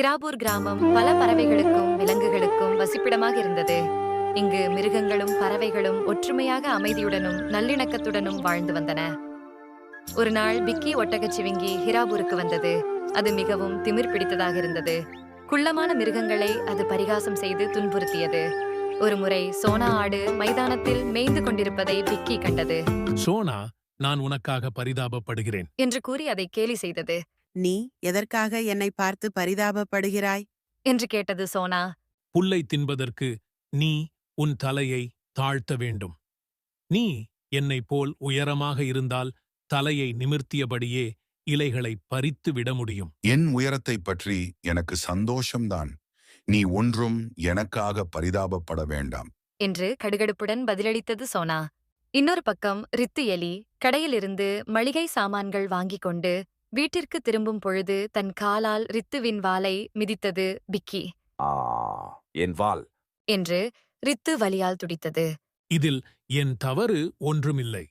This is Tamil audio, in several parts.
ஹிராபூர் கிராமம் பல பறவைகளுக்கும் விலங்குகளுக்கும் வசிப்பிடமாக இருந்தது. இங்கு மிருகங்களும் பறவைகளும் ஒற்றுமையாக அமைதியுடனும் நல்லிணக்கத்துடனும் வாழ்ந்து வந்தன. ஒரு நாள் பிக்கி ஒட்டகச்சிவிங்கி ஹிராபூருக்கு வந்தது. அது மிகவும் திமிர் பிடித்ததாக இருந்தது. குள்ளமான மிருகங்களை அது பரிகாசம் செய்து துன்புறுத்தியது. ஒருமுறை சோனா ஆடு மைதானத்தில் மேய்ந்து கொண்டிருப்பதை பிக்கி கண்டது. சோனா நான் உனக்காக பரிதாபப்படுகிறேன். என்று கூறி அதை கேலி செய்தது. நீ எதற்காக என்னை பார்த்து பரிதாபப்படுகிறாய்? என்று கேட்டது சோனா. புல்லை தின்பதற்கு நீ உன் தலையை தாழ்த்த வேண்டும். நீ என்னைப் போல் உயரமாக இருந்தால் தலையை நிமிர்த்தியபடியே இலைகளை பறித்து விட முடியும். என் உயரத்தைப் பற்றி எனக்கு சந்தோஷம்தான். நீ ஒன்றும் எனக்காக பரிதாபப்பட வேண்டாம். என்று கடுகடுப்புடன் பதிலளித்தது சோனா. இன்னொரு பக்கம் ரித்து எலி கடையிலிருந்து மளிகை சாமான்கள் வாங்கிக் கொண்டு வீட்டிற்கு திரும்பும் பொழுது தன் காலால் ரித்துவின் வாலை மிதித்தது பிக்கி. ஆ என் வால் என்று ரித்து வலியால் துடித்தது. இதில் என் தவறு ஒன்றுமில்லை.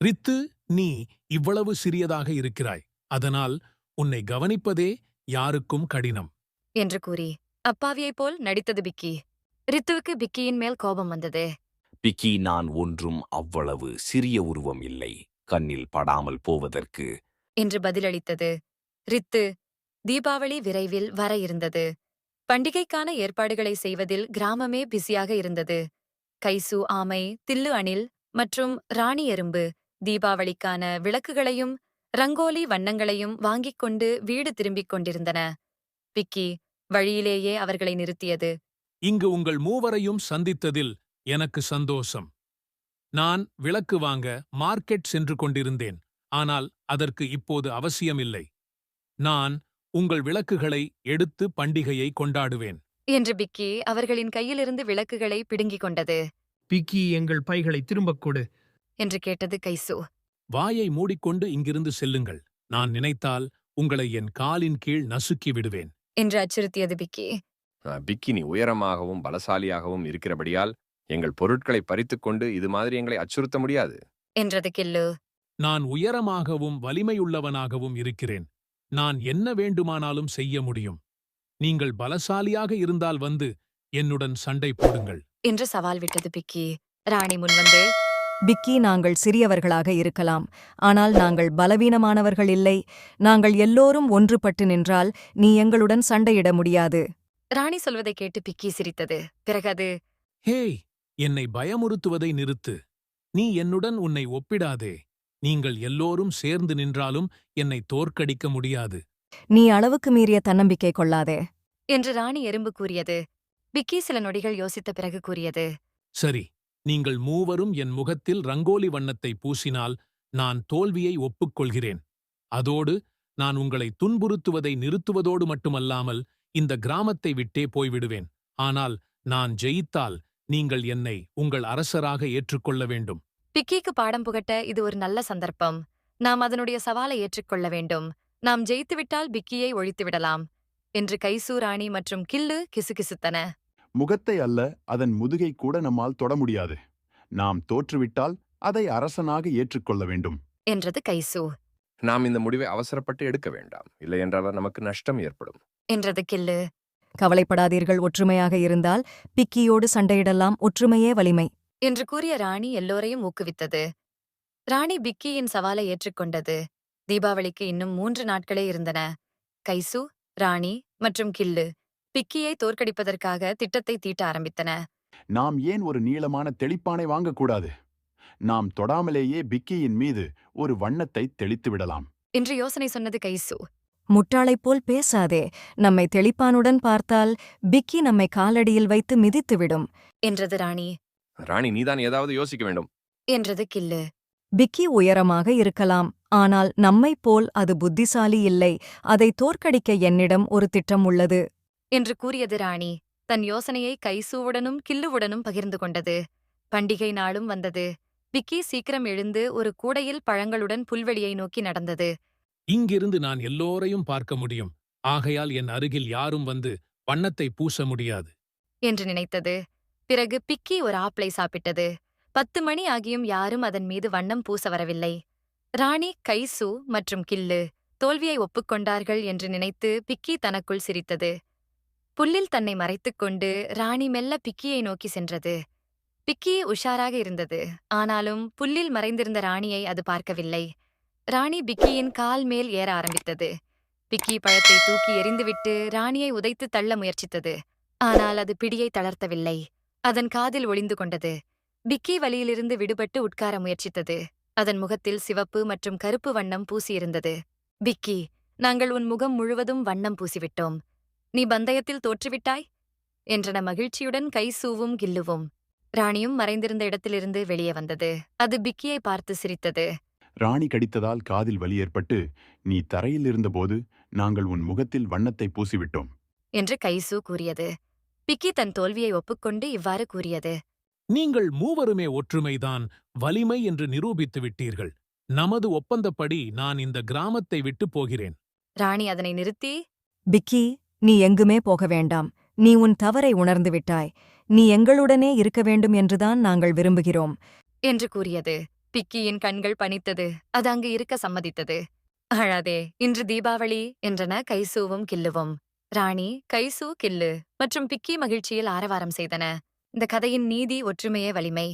ரித்து நீ இவ்வளவு சிறியதாக இருக்கிறாய். அதனால் உன்னை கவனிப்பதே யாருக்கும் கடினம். என்று கூறி அப்பாவியைப் போல் நடித்தது பிக்கி. ரித்துவுக்கு பிக்கியின் மேல் கோபம் வந்தது. பிக்கி நான் ஒன்றும் அவ்வளவு சிறிய உருவம் இல்லை. கண்ணில் படாமல் போவதற்கு என்று பதிலளித்தது. ரித்து தீபாவளி விரைவில் வர இருந்தது. பண்டிகைக்கான ஏற்பாடுகளை செய்வதில் கிராமமே பிஸியாக இருந்தது. கைசு ஆமை தில்லு அணில் மற்றும் ராணி எறும்பு தீபாவளிக்கான விளக்குகளையும் ரங்கோலி வண்ணங்களையும் வாங்கிக் கொண்டு வீடு திரும்பிக் கொண்டிருந்தன. பிக்கி வழியிலேயே அவர்களை நிறுத்தியது. இங்கு உங்கள் மூவரையும் சந்தித்ததில் எனக்கு சந்தோஷம். நான் விளக்கு வாங்க மார்க்கெட் சென்று கொண்டிருந்தேன். ஆனால் அதற்கு இப்போது அவசியமில்லை. நான் உங்கள் விளக்குகளை எடுத்து பண்டிகையை கொண்டாடுவேன். என்று பிக்கி அவர்களின் கையிலிருந்து விளக்குகளை பிடுங்கிக் கொண்டது. பிக்கி எங்கள் பைகளை திரும்பக் கொடு. என்று கேட்டது கைசு. வாயை மூடிக்கொண்டு இங்கிருந்து செல்லுங்கள். நான் நினைத்தால் உங்களை என் காலின் கீழ் நசுக்கி விடுவேன். என்று அச்சுறுத்தியது பிக்கி. அஹ், பிக்கினி உயரமாகவும் பலசாலியாகவும் இருக்கிறபடியால் எங்கள் பொருட்களை பறித்துக்கொண்டு இது மாதிரி எங்களை அச்சுறுத்த முடியாது. என்றது கில்லு. நான் உயரமாகவும் வலிமையுள்ளவனாகவும் இருக்கிறேன். நான் என்ன வேண்டுமானாலும் செய்ய முடியும். நீங்கள் பலசாலியாக இருந்தால் வந்து என்னுடன் சண்டை போடுங்கள். என்று சவால் விட்டது பிக்கி. ராணி முன்வந்து பிக்கி நாங்கள் சிறியவர்களாக இருக்கலாம். ஆனால் நாங்கள் பலவீனமானவர்கள் இல்லை. நாங்கள் எல்லோரும் ஒன்றுபட்டு நின்றால் நீ எங்களுடன் சண்டையிட முடியாது. ராணி சொல்வதை கேட்டு பிக்கி சிரித்தது. பிறகு அது ஹேய் என்னை பயமுறுத்துவதை நிறுத்து. நீ என்னுடன் உன்னை ஒப்பிடாதே. நீங்கள் எல்லோரும் சேர்ந்து நின்றாலும் என்னை தோற்கடிக்க முடியாது. நீ அளவுக்கு மீறிய தன்னம்பிக்கை கொள்ளாதே. என்று ராணி எறும்பு கூறியது. பிக்கி சில நொடிகள் யோசித்த பிறகு கூறியது. சரி நீங்கள் மூவரும் என் முகத்தில் ரங்கோலி வண்ணத்தை பூசினால் நான் தோல்வியை ஒப்புக்கொள்கிறேன். அதோடு நான் உங்களை துன்புறுத்துவதை நிறுத்துவதோடு மட்டுமல்லாமல் இந்த கிராமத்தை விட்டே போய்விடுவேன். ஆனால் நான் ஜெயித்தால் நீங்கள் என்னை உங்கள் அரசராக ஏற்றுக்கொள்ள வேண்டும். பிக்கிக்கு பாடம் புகட்ட இது ஒரு நல்ல சந்தர்ப்பம். நாம் அதனுடைய சவாலை ஏற்றுக்கொள்ள வேண்டும். நாம் ஜெயித்துவிட்டால் பிக்கியை ஒழித்து விடலாம். என்று கைசு ராணி மற்றும் கில்லு கிசுகிசுத்தன. முகத்தை அல்ல அதன் முதுகை கூட நம்மால் தொட முடியாது. நாம் தோற்றுவிட்டால் அதை அரசனாக ஏற்றுக்கொள்ள வேண்டும். என்றது கைசு. நாம் இந்த முடிவை அவசரப்பட்டு எடுக்க வேண்டாம். இல்லையென்றால் நமக்கு நஷ்டம் ஏற்படும். என்றது கில்லு. கவலைப்படாதீர்கள் ஒற்றுமையாக இருந்தால் பிக்கியோடு சண்டையிடலாம் ஒற்றுமையே வலிமை. என்று கூறிய ராணி எல்லோரையும் ஊக்குவித்தது. ராணி பிக்கியின் சவாலை ஏற்றுக்கொண்டது. தீபாவளிக்கு இன்னும் மூன்று நாட்களே இருந்தன. கைசு ராணி மற்றும் கில்லு பிக்கியை தோற்கடிப்பதற்காக திட்டத்தை தீட்ட ஆரம்பித்தன. நாம் ஏன் ஒரு நீளமான தெளிப்பானை வாங்கக்கூடாது? நாம் தொடாமலேயே பிக்கியின் மீது ஒரு வண்ணத்தை தெளித்து விடலாம். என்று யோசனை சொன்னது கைசு. முட்டாளைப் போல் பேசாதே. நம்மை தெளிப்பானுடன் பார்த்தால் பிக்கி நம்மை காலடியில் வைத்து மிதித்துவிடும். என்றது ராணி. ராணி நீதான் ஏதாவது யோசிக்க வேண்டும். என்றது கில்லு. பிக்கி உயரமாக இருக்கலாம். ஆனால் நம்மைப் போல் அது புத்திசாலி இல்லை. அதை தோற்கடிக்க என்னிடம் ஒரு திட்டம் உள்ளது. என்று கூறியது ராணி. தன் யோசனையை கைசூவுடனும் கில்லுவுடனும் பகிர்ந்து கொண்டது. பண்டிகை நாளும் வந்தது. பிக்கி சீக்கிரம் எழுந்து ஒரு கூடையில் பழங்களுடன் புல்வெளியை நோக்கி நடந்தது. இங்கிருந்து நான் எல்லோரையும் பார்க்க முடியும். ஆகையால் என் அருகில் யாரும் வந்து வண்ணத்தை பூச முடியாது. என்று நினைத்தது. பிறகு பிக்கி ஒரு ஆப்பிளை சாப்பிட்டது. பத்து மணி ஆகியும் யாரும் அதன் மீது வண்ணம் பூச வரவில்லை. ராணி கைசு மற்றும் கில்லு தோல்வியை ஒப்புக்கொண்டார்கள் என்று நினைத்து பிக்கி தனக்குள் சிரித்தது. புல்லில் தன்னை மறைத்துக் கொண்டு ராணி மெல்ல பிக்கியை நோக்கி சென்றது. பிக்கி உஷாராக இருந்தது. ஆனாலும் புல்லில் மறைந்திருந்த ராணியை அது பார்க்கவில்லை. ராணி பிக்கியின் கால் மேல் ஏற ஆரம்பித்தது. பிக்கி பழத்தை தூக்கி எறிந்துவிட்டு ராணியை உதைத்து தள்ள முயற்சித்தது. ஆனால் அது பிடியை தளர்த்தவில்லை. அதன் காதில் ஒளிந்து கொண்டது. பிக்கி வலியிலிருந்து விடுபட்டு உட்கார முயற்சித்தது. அதன் முகத்தில் சிவப்பு மற்றும் கருப்பு வண்ணம் பூசியிருந்தது. பிக்கி நாங்கள் உன் முகம் முழுவதும் வண்ணம் பூசிவிட்டோம். நீ பந்தயத்தில் தோற்றுவிட்டாய்? என்றன மகிழ்ச்சியுடன் கை சூவும் கில்லுவும். ராணியும் மறைந்திருந்த இடத்திலிருந்து வெளியே வந்தது. அது பிக்கியை பார்த்து சிரித்தது. ராணி கடித்ததால் காதில் வலி ஏற்பட்டு நீ தரையில் இருந்தபோது நாங்கள் உன் முகத்தில் வண்ணத்தை பூசிவிட்டோம். என்று கைசு கூறியது. பிக்கி தன் தோல்வியை ஒப்புக்கொண்டு இவ்வாறு கூறியது. நீங்கள் மூவருமே ஒற்றுமைதான் வலிமை என்று நிரூபித்து விட்டீர்கள். நமது ஒப்பந்தப்படி நான் இந்த கிராமத்தை விட்டு போகிறேன். ராணி அதனை நிறுத்தி பிக்கி நீ எங்குமே போக வேண்டாம். நீ உன் தவறை உணர்ந்து விட்டாய். நீ எங்களுடனே இருக்க வேண்டும் என்றுதான் நாங்கள் விரும்புகிறோம். என்று கூறியது. பிக்கியின் கண்கள் பனித்தது. அது அங்கு இருக்க சம்மதித்தது. அழாதே இன்று தீபாவளி என்றன கைசூவும் கில்லுவும் ராணி கைசு கில்லு மற்றும் பிக்கி மகிழ்ச்சியில் ஆரவாரம் செய்தன. இந்த கதையின் நீதி ஒற்றுமையே வலிமை.